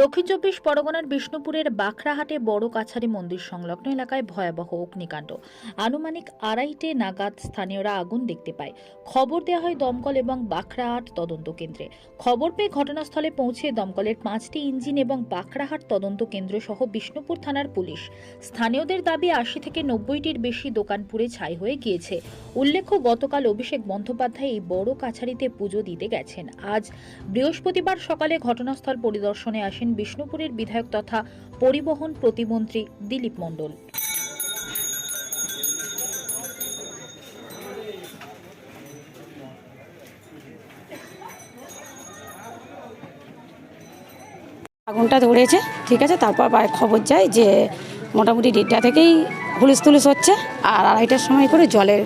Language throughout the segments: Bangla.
দক্ষিণ চব্বিশ পরগনার বিষ্ণুপুরের বাখরাহাটে বড় কাছারি মন্দির সংলগ্ন এলাকায় ভয়াবহ অগ্নিকাণ্ড। আনুমানিক আড়াইটে নাগাদ স্থানীয়রা আগুন দেখতে পায়। খবর দেওয়া হয় দমকল এবং বাখরাহাট তদন্ত কেন্দ্রে। খবর পেয়ে ঘটনাস্থলে পৌঁছে দমকলের পাঁচটি ইঞ্জিন এবং বাখরাহাট তদন্ত কেন্দ্র সহ বিষ্ণুপুর থানার পুলিশ। স্থানীয়দের দাবি, আশি থেকে নব্বইটির বেশি দোকান পুড়ে ছাই হয়ে গিয়েছে। উল্লেখ্য, গতকাল অভিষেক বন্দ্যোপাধ্যায় এই বড় কাছারিতে পুজো দিতে গেছেন। আজ বৃহস্পতিবার সকালে ঘটনাস্থল পরিদর্শনে আসেন বিষ্ণুপুরের বিধায়ক তথা পরিবহন প্রতিমন্ত্রী দিলীপ মণ্ডল। আগুনটা ধরেছে ঠিক আছে? তারপর বাইরে খবর যায় যে মোটামুটি দেড়টা থেকেই হুলুস তুলুস হচ্ছে আর আড়াইটার সময় করে জলের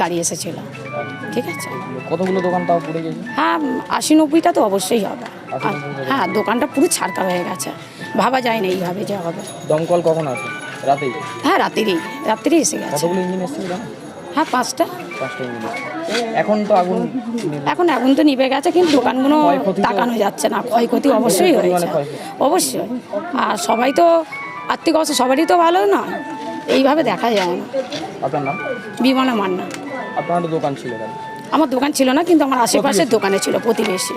গাড়ি এসেছিল ঠিক আছে? কতগুলো দোকান তাও পুড়ে গেছে? হ্যাঁ আশি নব্বইটা তো অবশ্যই হবে। হ্যাঁ দোকানটা পুরো ছাড়কা হয়ে গেছে। ভাবা যায় না এইভাবে যে হবে। দমকল কখন আসে রাতেই? হ্যাঁ রাত্রিরেই রাত্রিরেই এসে গেছে। কতগুলো ইঞ্জিন এসেছিল হ্যাঁ পাঁচটা। পাঁচটা ইঞ্জিন এখন তো আগুন এখন আগুন তো নিভে গেছে কিন্তু দোকানগুলো তাকানো যাচ্ছে না। ক্ষয়ক্ষতি অবশ্যই হয়েছে। অবশ্যই। আর সবাই তো আর্থিক অবস্থা সবারই তো ভালো না। এইভাবে দেখা যায় না। আপনার নাম? বিমানা মান্না। আপনার দোকান ছিল আমার দোকান ছিল না কিন্তু আমার আশেপাশের দোকানে ছিল প্রতিবেশী।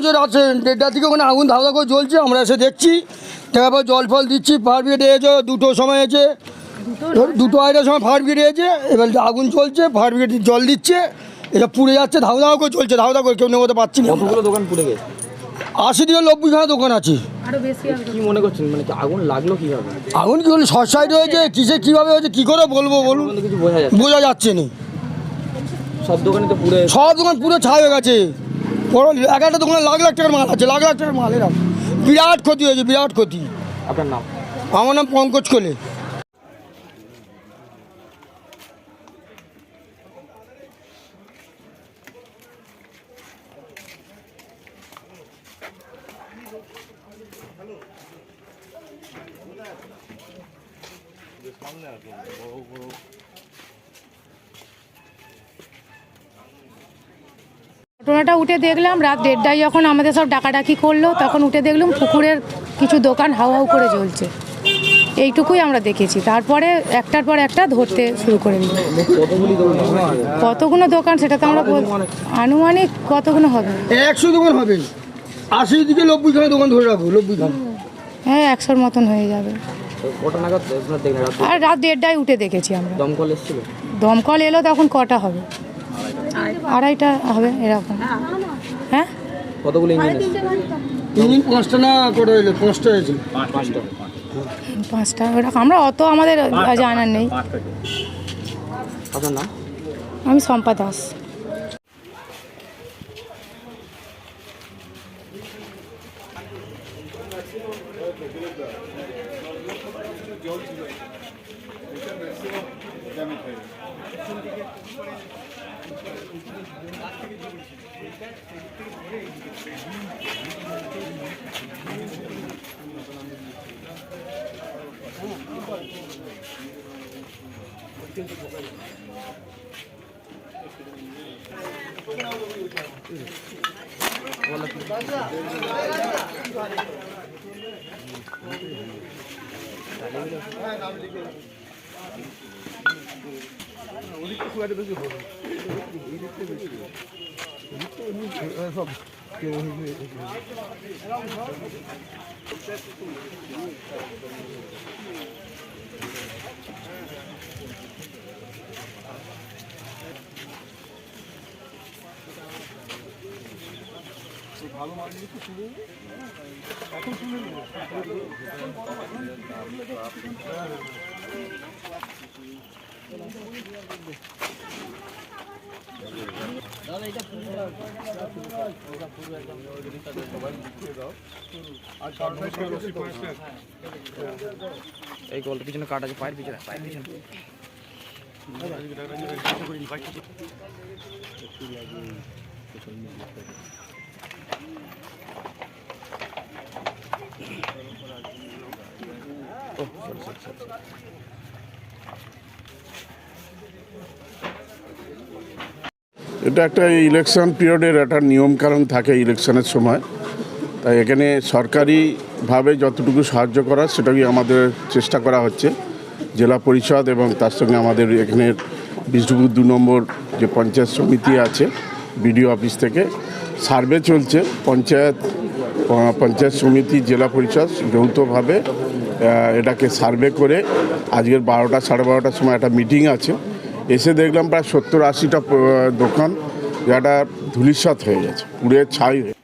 নজর আছে। দেড়টার দিকে ওখানে আগুন ধাওয়া করে জ্বলছে আমরা এসে দেখছি। দেখার পর জল ফল দিচ্ছি ফায়ার ব্রিগেড এসেছে দুটো সময় এসে দুটো আড়াইটার সময় ফায়ার ব্রিগেড এসেছে এবার আগুন চলছে ফায়ার ব্রিগেড জল দিচ্ছে এটা পুড়ে যাচ্ছে ধাও ধাও করে চলছে ধাও ধাও করে কেউ নেমতে পারছি না। দোকান পুড়ে গেছে? আশি থেকে নব্বইখানা দোকান আছে। মনে করছেন? মানে আগুন লাগল কীভাবে? আগুন কি হলো শর্ট সাইড হয়েছে কিসে কীভাবে হয়েছে কী করে বলব বলুন? বোঝা যাচ্ছে না। সব দোকানই তো পুড়ে সব দোকান পুরো ছাই হয়ে গেছে। বড় এক একটা দোকানে লাখ লাখ টাকার মাল আছে লাখ লাখ টাকার মাল এরকম বিরাট ক্ষতি হয়েছে বিরাট ক্ষতি। আপনার নাম? আমার নাম পঙ্কজ কোলে। ঘটনাটা উঠে দেখলাম রাত দেড়টায় যখন আমাদের সব ডাকাডাকি করল তখন উঠে দেখলাম পুকুরের কিছু দোকান হাউ হাউ করে জ্বলছে। এইটুকুই আমরা দেখেছি। তারপরে একটার পর একটা ধরতে শুরু করে দিল। কতগুলি দোকান সেটা তো আমরা আনুমানিক কতগুলো হবে? একশো দোকান হবে। আশি থেকে নব্বইখানা দোকান ধরে রাখব নব্বইখানা হ্যাঁ একশোর মতন হয়ে যাবে। আর রাত দেড়টায় উঠে দেখেছি আমরা। দমকল এসেছিল? দমকল এলো তখন কটা হবে? আড়াইটা হবে এরকম। হ্যাঁ? কতগুলো ইঞ্জিন পাঁচটা না হইল? পাঁচটা হয়েছে। পাঁচটা ওটা আমরা অত আমাদের জানার নেই। আমি শম্পা দাস। জল ছিল এটা వాళ్ళకి 그래서 바로 말 이렇게 주고 바통 쓰는 거 এই গল্পের পিছনে কাট আছে পায়ের পিছনে পায়ের পিছনে Oh, sorry, sorry, sorry. এটা একটা ইলেকশন পিরিয়ডের একটা নিয়মকানুন থাকে ইলেকশনের সময়। তাই এখানে সরকারিভাবে যতটুকু সাহায্য করার সেটাকে আমাদের চেষ্টা করা হচ্ছে। জেলা পরিষদ এবং তার সঙ্গে আমাদের এখানের বিষ্ণুপুর দু নম্বর যে পঞ্চায়েত সমিতি আছে, বিডিও অফিস থেকে সার্ভে চলছে। পঞ্চায়েত পঞ্চায়েত সমিতি, জেলা পরিষদ যৌথভাবে এটাকে সার্ভে করে আজকের বারোটা সাড়ে বারোটার সময় একটা মিটিং আছে। এসে দেখলাম প্রায় সত্তর আশিটা দোকান যেটা ধুলিসাৎ হয়ে গেছে পুড়ে ছাই হয়ে